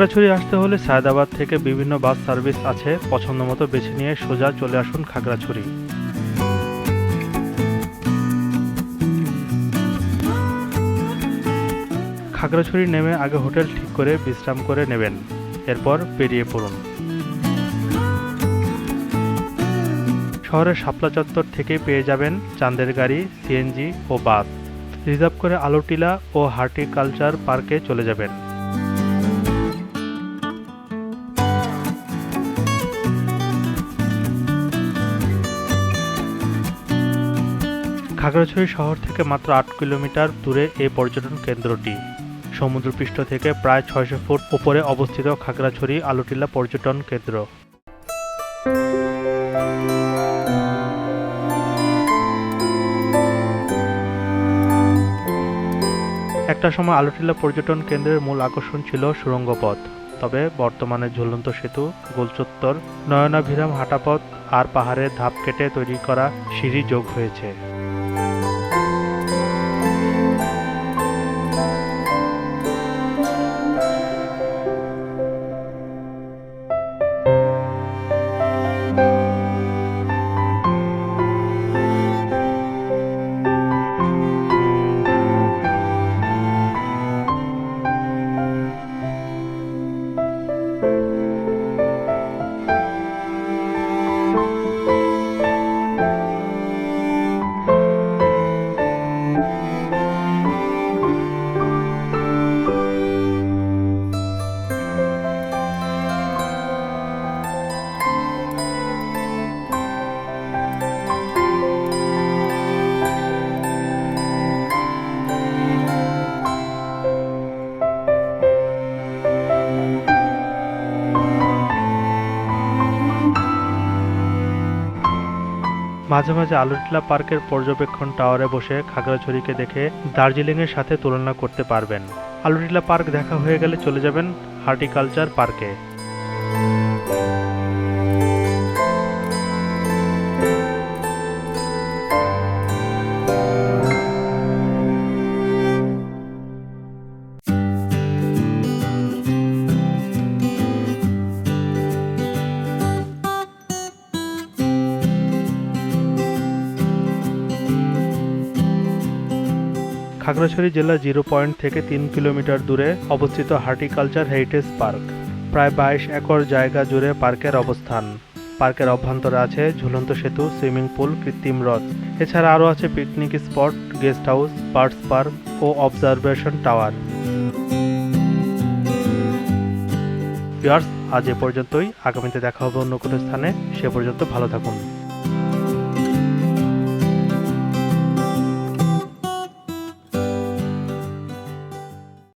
খাগড়াছড়ি আসতে হলে সায়দাবাদ থেকে বিভিন্ন বাস সার্ভিস আছে। পছন্দ মতো বেছে নিয়ে সোজা চলে আসুন খাগড়াছড়ি। খাগড়াছড়ি নেমে আগে হোটেল ঠিক করে বিশ্রাম করে নেবেন। এরপর বেরিয়ে পড়ুন। শহরের শাপলা চত্বর থেকে পেয়ে যাবেন চাঁদের গাড়ি, সিএনজি ও বাস। রিজার্ভ করে আলোটিলা ও হার্টিকালচার পার্কে চলে যাবেন। খাগড়াছড়ি শহর থেকে মাত্র আট কিলোমিটার দূরে এই পর্যটন কেন্দ্রটি। সমুদ্রপৃষ্ঠ থেকে প্রায় ছয়শো ফুট উপরে অবস্থিত খাগড়াছড়ি আলোটিলা পর্যটন কেন্দ্র। একটা সময় আলোটিলা পর্যটন কেন্দ্রের মূল আকর্ষণ ছিল সুড়ঙ্গ পথ তবে বর্তমানে ঝুলন্ত সেতু, গোলচত্বর, নয়নাভিরাম হাঁটাপথ আর পাহাড়ের ধাপ কেটে তৈরি করা সিঁড়ি যোগ হয়েছে। মাঝে মাঝে আলুটিলা পার্কের পর্যবেক্ষণ টাওয়ারে বসে খাগড়াছড়িকে দেখে দার্জিলিংয়ের সাথে তুলনা করতে পারবেন। আলুটিলা পার্ক দেখা হয়ে গেলে চলে যাবেন হার্টিকালচার পার্কে। খাগড়াছড়ি জেলার জিরো পয়েন্ট থেকে তিন কিলোমিটার দূরে অবস্থিত হার্টিকালচার হেরিটেজ পার্ক। প্রায় বাইশ একর জায়গা জুড়ে পার্কের অবস্থান। পার্কের অভ্যন্তরে আছে ঝুলন্ত সেতু, সুইমিং পুল, কৃত্রিম হ্রদ। এছাড়া আরও আছে picnic spot, guest house birds park ও অবজারভেশন টাওয়ার। আজ এ পর্যন্তই। আগামীতে দেখা হবে অন্য কোনো স্থানে। সে পর্যন্ত ভালো থাকুন।